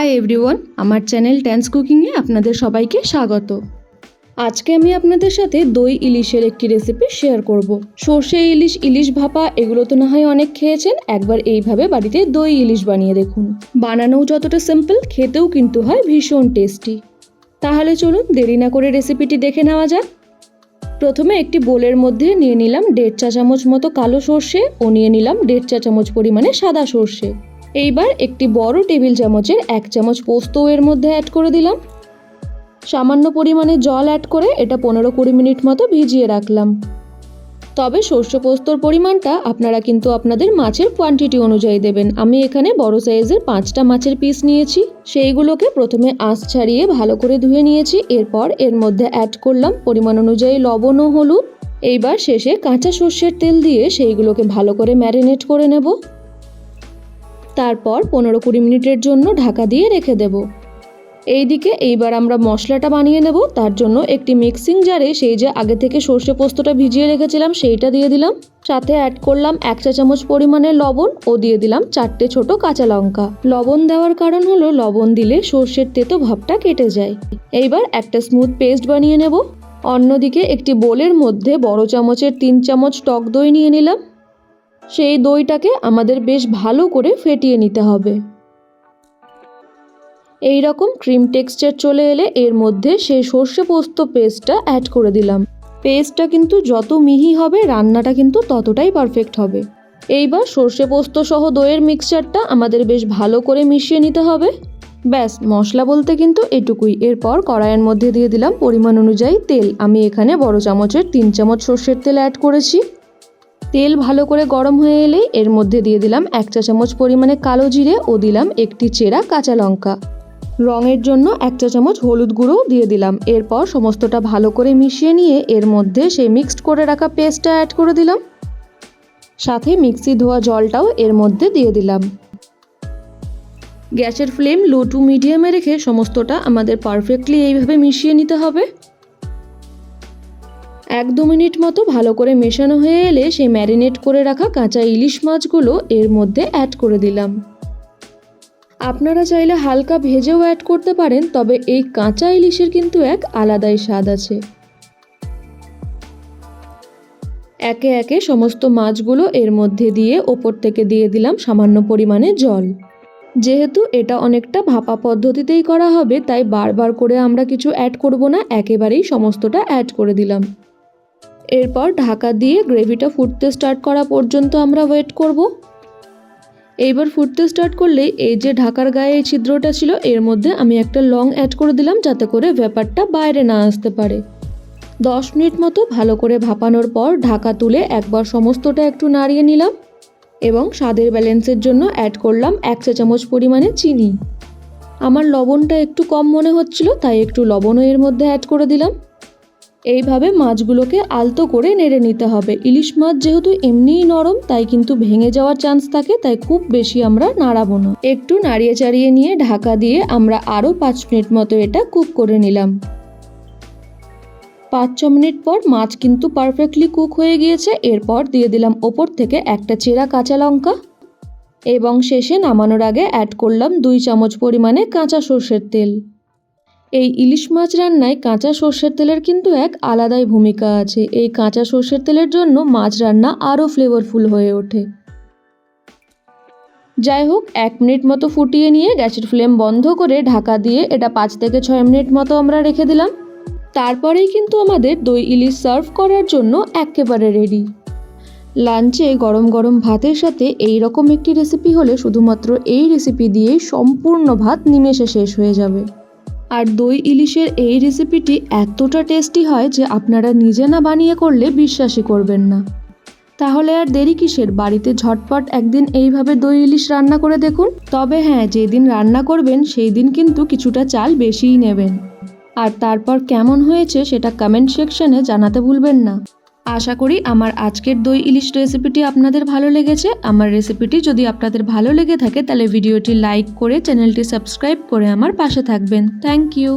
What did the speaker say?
High everyone আমার channel ট্যান্স কুকিংয়ে আপনাদের সবাইকে স্বাগত। আজকে আমি আপনাদের সাথে দই ইলিশের একটি রেসিপি শেয়ার করব। সর্ষে ইলিশ ইলিশ ভাপা, এগুলো তো না হয় অনেক খেয়েছেন, একবার এইভাবে বাড়িতে দই ইলিশ বানিয়ে দেখুন। বানানোও যতটা সিম্পল খেতেও কিন্তু হয় ভীষণ টেস্টি তাহলে চলুন দেরি না করে রেসিপিটি দেখে নেওয়া যাক। প্রথমে একটি বোলের মধ্যে নিয়ে নিলাম দেড় চা চামচ মতো কালো সর্ষে ও নিয়ে নিলাম দেড় চা চামচ পরিমাণে সাদা সর্ষে। এইবার একটি বড় টেবিল চামচের এক চামচ পোস্ত এর মধ্যে অ্যাড করে দিলাম। সামান্য পরিমাণে জল অ্যাড করে এটা পনেরো কুড়ি মিনিট মতো ভিজিয়ে রাখলাম। তবে সর্ষে পোস্তর পরিমাণটা আপনারা কিন্তু আপনাদের মাছের কোয়ান্টিটি অনুযায়ী দেবেন। আমি এখানে বড় সাইজের পাঁচটা মাছের পিস নিয়েছি। সেইগুলোকে প্রথমে আঁশ ছাড়িয়ে ভালো করে ধুয়ে নিয়েছি। এরপর এর মধ্যে অ্যাড করলাম পরিমাণ অনুযায়ী লবণ ও হলুদ। এইবার শেষে কাঁচা সর্ষের তেল দিয়ে সেইগুলোকে ভালো করে ম্যারিনেট করে নেব। তারপর পনেরো কুড়ি মিনিটের জন্য ঢাকা দিয়ে রেখে দেব। এইদিকে এইবার আমরা মশলাটা বানিয়ে নেব, তার জন্য একটি মিক্সিং জারে সেই যে আগে থেকে সর্ষে পোস্তটা ভিজিয়ে রেখেছিলাম সেইটা দিয়ে দিলাম। সাথে অ্যাড করলাম এক চা চামচ পরিমাণে লবণ ও দিয়ে দিলাম চারটে ছোট কাঁচা লঙ্কা। লবণ দেওয়ার কারণ হলো লবণ দিলে সর্ষের তেতো ভাবটা কেটে যায়। এইবার একটা স্মুথ পেস্ট বানিয়ে নেব। অন্যদিকে একটি বোলের মধ্যে বড় চামচের তিন চামচ টক দই নিয়ে নিলাম। সেই দইটাকে আমাদের বেশ ভালো করে ফেটিয়ে নিতে হবে। এই রকম ক্রিম টেক্সচার চলে এলে এর মধ্যে সেই সর্ষে পোস্ত পেস্টটা অ্যাড করে দিলাম। পেস্টটা কিন্তু যত মিহি হবে, রান্নাটা কিন্তু ততটাই পারফেক্ট হবে। এইবার সর্ষে পোস্ত সহ দইয়ের মিক্সচারটা আমাদের বেশ ভালো করে মিশিয়ে নিতে হবে। ব্যাস, মশলা বলতে কিন্তু এটুকুই। এরপর কড়াইয়ের মধ্যে দিয়ে দিলাম পরিমাণ অনুযায়ী তেল। আমি এখানে বড় চামচের তিন চামচ সর্ষের তেল অ্যাড করেছি। তেল ভালো করে গরম হয়ে এলেই এর মধ্যে দিয়ে দিলাম এক চা চামচ পরিমাণে কালো জিরে ও দিলাম একটি চেরা কাঁচা লঙ্কা। রঙের জন্য এক চা চামচ হলুদ গুঁড়ো দিয়ে দিলাম। এরপর সমস্তটা ভালো করে মিশিয়ে নিয়ে এর মধ্যে সেই মিক্সড করে রাখা পেস্টটা অ্যাড করে দিলাম। সাথে মিক্সি ধোয়া জলটাও এর মধ্যে দিয়ে দিলাম। গ্যাসের ফ্লেম লো টু মিডিয়ামে রেখে সমস্তটা আমাদের পারফেক্টলি এইভাবে মিশিয়ে নিতে হবে। এক দু মিনিট মতো ভালো করে মেশানো হয়ে এলে সেই ম্যারিনেট করে রাখা কাঁচা ইলিশ মাছগুলো এর মধ্যে অ্যাড করে দিলাম। আপনারা চাইলে হালকা ভেজেও অ্যাড করতে পারেন, তবে এই কাঁচা ইলিশের কিন্তু এক আলাদাই স্বাদ আছে। একে একে সমস্ত মাছগুলো এর মধ্যে দিয়ে ওপর থেকে দিয়ে দিলাম সামান্য পরিমাণে জল। যেহেতু এটা অনেকটা ভাপা পদ্ধতিতেই করা হবে, তাই বারবার করে আমরা কিছু অ্যাড করব না, একেবারেই সমস্তটা অ্যাড করে দিলাম। এরপর ঢাকা দিয়ে গ্রেভিটা ফুটতে স্টার্ট করা পর্যন্ত আমরা ওয়েট করব। এইবার ফুটতে স্টার্ট করলেই এই যে ঢাকার গায়ে এই ছিদ্রটা ছিল, এর মধ্যে আমি একটা লং অ্যাড করে দিলাম যাতে করে ব্যাপারটা বাইরে না আসতে পারে। দশ মিনিট মতো ভালো করে ভাপানোর পর ঢাকা তুলে একবার সমস্তটা একটু নাড়িয়ে নিলাম এবং স্বাদের ব্যালেন্সের জন্য অ্যাড করলাম এক চা চামচ পরিমাণে চিনি। আমার লবণটা একটু কম মনে হচ্ছিল, তাই একটু লবণও এর মধ্যে অ্যাড করে দিলাম। এইভাবে মাছগুলোকে আলতো করে নেড়ে নিতে হবে। ইলিশ মাছ যেহেতু এমনিই নরম, তাই কিন্তু ভেঙে যাওয়ার চান্স থাকে, তাই খুব বেশি আমরা নাড়াবো না। একটু নাড়িয়ে চাড়িয়ে নিয়ে ঢাকা দিয়ে আমরা আরও পাঁচ মিনিট মতো এটা কুক করে নিলাম। পাঁচ ছ মিনিট পর মাছ কিন্তু পারফেক্টলি কুক হয়ে গিয়েছে। এরপর দিয়ে দিলাম ওপর থেকে একটা চেরা কাঁচা লঙ্কা এবং শেষে নামানোর আগে অ্যাড করলাম দুই চামচ পরিমাণে কাঁচা সর্ষের তেল। এই ইলিশ মাছ রান্নায় কাঁচা সর্ষের তেলের কিন্তু এক আলাদাই ভূমিকা আছে। এই কাঁচা সর্ষের তেলের জন্য মাছ রান্না আরও ফ্লেভারফুল হয়ে ওঠে। যাই হোক, এক মিনিট মতো ফুটিয়ে নিয়ে গ্যাসের ফ্লেম বন্ধ করে ঢাকা দিয়ে এটা পাঁচ থেকে ছয় মিনিট মতো আমরা রেখে দিলাম। তারপরেই কিন্তু আমাদের দই ইলিশ সার্ভ করার জন্য একেবারে রেডি লাঞ্চে গরম গরম ভাতের সাথে এই রকম একটি রেসিপি হলে শুধুমাত্র এই রেসিপি দিয়েই সম্পূর্ণ ভাত নিমেষে শেষ হয়ে যাবে। আর দই ইলিশের এই রেসিপিটি এতটা টেস্টি হয় যে আপনারা নিজে না বানিয়ে করলে বিশ্বাসই করবেন না। তাহলে আর দেরি কিসের? বাড়িতে ঝটপট একদিন এইভাবে দই ইলিশ রান্না করে দেখুন। তবে হ্যাঁ যেদিন রান্না করবেন সেই দিন কিন্তু কিছুটা চাল বেশিই নেবেন। আর তারপর কেমন হয়েছে সেটা কমেন্ট সেকশনে জানাতে ভুলবেন না। আশা করি আমার আজকের দই ইলিশ রেসিপিটি আপনাদের ভালো লেগেছে। আমার রেসিপিটি যদি আপনাদের ভালো লেগে থাকে, তাহলে ভিডিওটি লাইক করে চ্যানেলটি সাবস্ক্রাইব করে আমার পাশে থাকবেন। Thank you